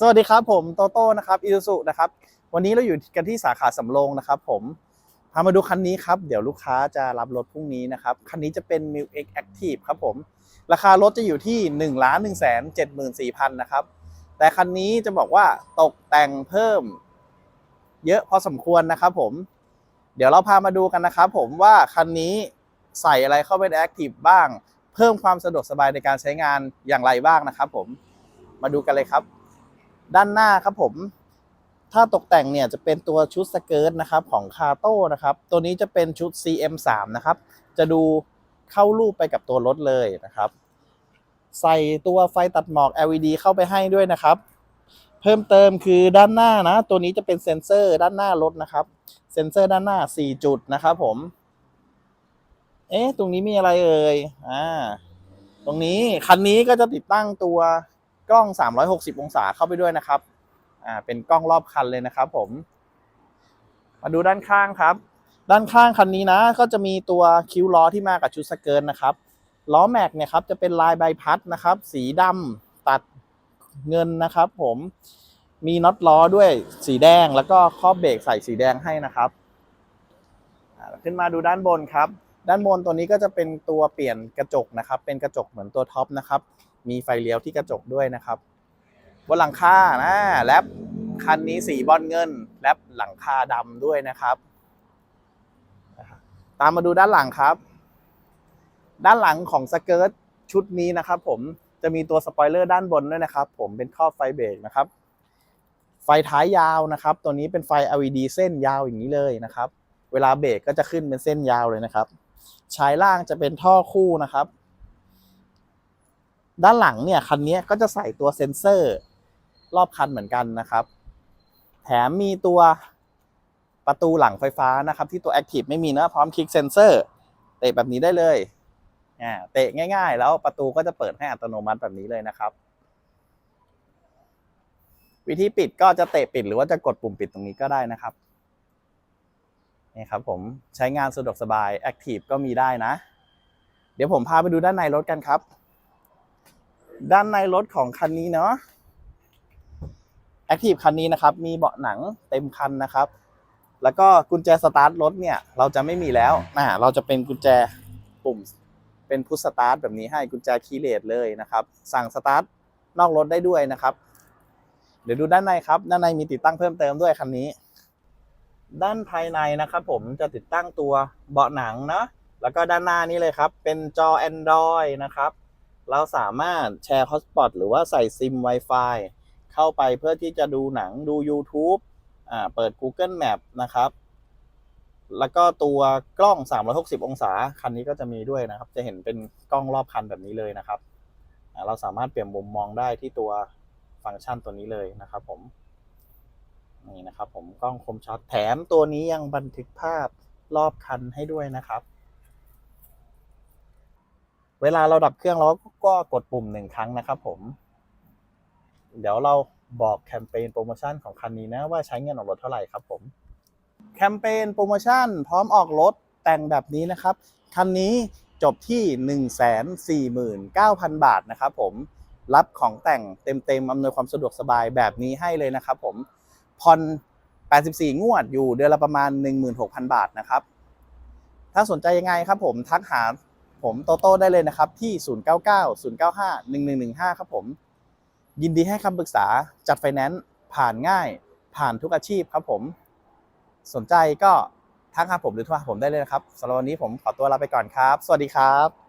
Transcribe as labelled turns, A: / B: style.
A: สวัสดีครับผมโตโต้นะครับอิ u สุนะครับวันนี้เราอยู่กันที่สาขาสำโรงนะครับผมพามาดูคันนี้ครับเดี๋ยวลูกค้าจะรับรถพรุ่งนี้นะครับคันนี้จะเป็น m i l X Active ครับผมราคารถจะอยู่ที่1นึ่งล้านหนึ่งแสนเจ็ดหมื่นสี่พันนะครับแต่คันนี้จะบอกว่าตกแต่งเพิ่ม เยอะพอสมควรนะครับผมเดี๋ยวเราพามาดูกันนะครับผมว่าคันนี้ใส่อะไรเข้าไปใน Active บ้าง เพิ่มความสะดวกสบายในการใช้งานอย่างไรบ้างนะครับผมมาดูกันเลยครับ ด้านหน้าครับผม ถ้าตกแต่งเนี่ยจะเป็นตัวชุดสเกิร์ตนะครับของคาโต้นะครับ ตัวนี้จะเป็นชุด CM3 นะครับ จะดูเข้ารูปไปกับตัวรถเลยนะครับ ใส่ตัวไฟตัดหมอก LED เข้าไปให้ด้วยนะครับ เพิ่มเติมคือด้านหน้านะ ตัวนี้จะเป็นเซ็นเซอร์ด้านหน้ารถนะครับ เซ็นเซอร์ด้านหน้า 4 จุดนะครับผม เอ๊ะ ตรงนี้มีอะไรเอ่ย อ่า ตรงนี้คันนี้ก็จะติดตั้งตัว กล้อง 360 องศาเข้าไปด้วยนะครับ อ่า เป็นกล้องรอบคันเลยนะครับ ผม มาดูด้านข้างครับ ด้านข้างคันนี้นะ ก็จะมีตัวคิ้วล้อที่มากับชุดสเกิร์ตนะครับ ล้อแม็กเนี่ยครับจะเป็นลายใบพัดนะครับ สีดำตัดเงินนะครับ ผม มีน็อตล้อด้วยสีแดง แล้วก็ครอบเบรกใส่สีแดงให้นะครับอ่าขึ้นมาดูด้านบนครับ ด้านบนตัวนี้ก็จะเป็นตัวเปลี่ยนกระจกนะครับ เป็นกระจกเหมือนตัวท็อปนะครับ มีไฟเลี้ยวที่กระจกด้วยนะครับบนหลังคานะแลบคันนี้สีบอลเงิน แลบหลังคาดำด้วยนะครับ ตามมาดูด้านหลังครับ ด้านหลังของสเกิร์ตชุดนี้นะครับผมจะมีตัวสปอยเลอร์ด้านบนด้วยนะครับ ผมเป็นครอบไฟเบรกนะครับ ไฟท้ายยาวนะครับ ตัวนี้เป็นไฟ LED เส้นยาวอย่างนี้เลยนะครับ เวลาเบรกก็จะขึ้นเป็นเส้นยาวเลยนะครับชายล่างจะเป็นท่อคู่นะครับ ด้านหลังเนี่ยคันนี้ก็จะใส่ตัวเซ็นเซอร์รอบคันเหมือนกันนะครับ แถมมีตัวประตูหลังไฟฟ้านะครับ ที่ตัว Active ไม่มีนะพร้อมคลิกเซนเซอร์เตะแบบนี้ได้เลยอ่าเตะง่าย ๆ แล้วประตูก็จะเปิดให้อัตโนมัติแบบนี้เลยนะครับ วิธีปิดก็จะเตะปิดหรือว่าจะกดปุ่มปิดตรงนี้ก็ได้นะครับนี่ครับผมใช้งานสะดวกสบาย Active ก็มีได้นะ เดี๋ยวผมพาไปดูด้านในรถกันครับ ด้านในรถของคันนี้เนาะ Active คันนี้นะครับ มีเบาะหนังเต็มคันนะครับ แล้วก็กุญแจสตาร์ทรถเนี่ย เราจะไม่มีแล้วอ่าเราจะเป็นกุญแจปุ่มเป็นพุชสตาร์ทแบบนี้ให้กุญแจคีย์เลสเลยนะครับ สั่งสตาร์ทนอกรถได้ด้วยนะครับ เดี๋ยวดูด้านในครับ ด้านในมีติดตั้งเพิ่มเติมด้วยคันนี้ ด้านภายในนะครับ ผมจะติดตั้งตัวเบาะหนังเนาะแล้วก็ด้านหน้านี้เลยครับ เป็นจอ Android นะครับ เราสามารถแชร์ฮอตสปอตหรือว่าใส่ซิม Wi-Fi เข้าไปเพื่อที่จะดูหนังดู YouTube อ่าเปิด Google Map นะครับ แล้วก็ตัวกล้อง 360 องศา คันนี้ก็จะมีด้วยนะครับ จะเห็นเป็นกล้องรอบคันแบบนี้เลยนะครับเราสามารถเปลี่ยนมุมมองได้ที่ตัวฟังก์ชันตัวนี้เลยนะครับผม นี่นะครับผมกล้องคมชัดแถมตัวนี้ยังบันทึกภาพรอบคันให้ด้วยนะครับ เวลาเราดับเครื่องเราก็กดปุ่มหนึ่งครั้งนะครับผม เดี๋ยวเราบอกแคมเปญโปรโมชั่นของคันนี้นะว่าใช้เงินออกรถเท่าไหร่ครับผม แคมเปญโปรโมชั่นพร้อมออกรถแต่งแบบนี้นะครับ คันนี้จบที่ 149,000 บาทนะครับผม รับของแต่งเต็มๆอำนวยความสะดวกสบายแบบนี้ให้เลยนะครับผม ผ่อน 84 งวดอยู่เดือนละประมาณ 16,000 บาทนะครับ ถ้าสนใจยังไงครับผมทักหา ผมโตโต้ได้เลยนะครับ ที่ 0990951115 ครับผม ยินดีให้คำปรึกษาจัดไฟแนนซ์ผ่านง่าย ผ่านทุกอาชีพครับผม สนใจก็ทักหาผมหรือโทรหาผมได้เลยนะครับสำหรับวันนี้ผมขอตัวลาไปก่อนครับ สวัสดีครับ